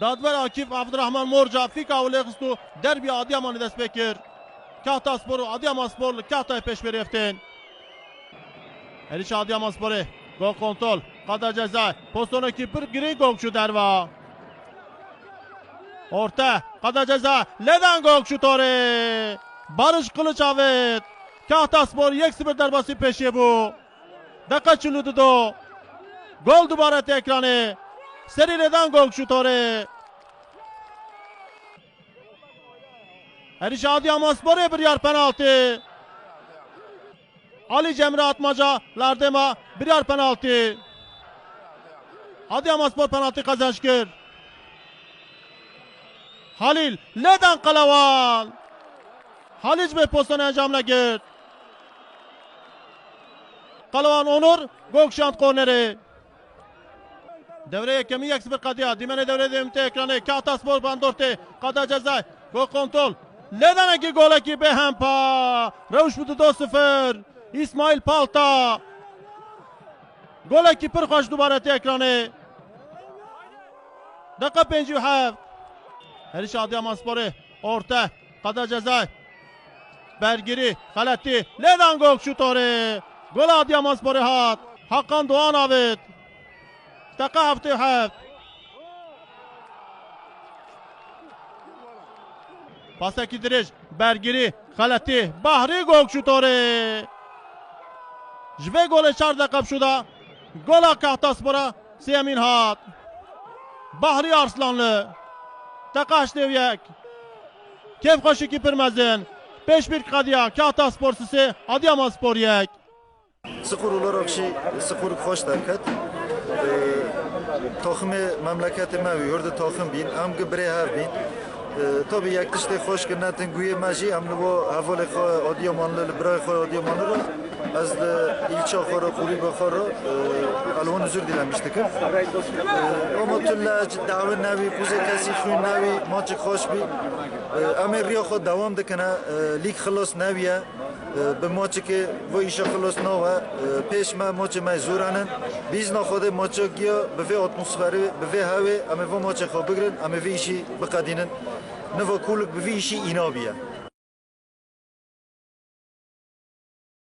دادور عاکف عبدالرحمن مورجا فیکا و لغستو دربی آدیامان دست بکر کهتا سپور و آدیامان سپور کهتا پیش بریفتین هریچ آدیامان سپوره گل کنترol Kada ceza pozisyonu kiper gri golçu derva Orta Kada ceza Leden golçu tori Barış Kılıç avet Kahta Spor 1-0 derbası peşi bu Dakika çuludu do Gol dubaret ekranı Seri Leden golçu tori Heriş Adıyaman Spor'a bir yer penaltı Ali Cemre Atmaca Lardema birer penaltı. Adıyaman Spor penaltı kazançkır. Halil Leden Kalavan. Halic Bey pozisyonu encamına gir. Kalavan Onur Gokşant korneri. Devreye kemi yeks bir kadıya. Dimene devre demte ekranı. Kahta Spor bandorte. Kada ceza. Gol kontrol. Leden eki gol eki Behempa. Revuş budu 2-0. İsmail Palta. Gol eki pir xoş dubareti ekranı. Dakika 57. Heriş Adıyaman Sporu. Orta. Kada ceza. Bergiri. Halatti. Leden gol şutori. Gol Adıyaman Sporu hat. Hakan Doğan avet. Dakika hafta hafta. Pasaki diriş. Bergiri. Halatti. Bahri gol şutori. Jve gol çar şuda. Gola Kahtaspor'a Semin hat. Bahri Arslanlı. Takaş devyek. Kef koşu kipirmezin. 5-1 Kadiya Kahtaspor sisi Adıyaman Spor yek. Sıkur olarak şey, sıkur hoş derket. toxmi mamlakat mavi yorda toxim bin amgi brehav bin. Tobi як тиште хош кенатен гуе мажи амнво аволе хо ایچا либрой хо خوبی аз илчо хоро хурибо хоро алвон узур диламиштик омотулла дави нави пузе каси ху нави мочи хош би амер рио хо دوام декана лик خلاص навия به ماچی که و ایشا خلاص نوه پیش ما ما زورانن بیز نخوده ماچا گیا به وی اتمسفری به وی هوی اما و ماچ خواب بگرن اما وی ایشی بقدینن. نوا کولک به وی ایشی اینا بیه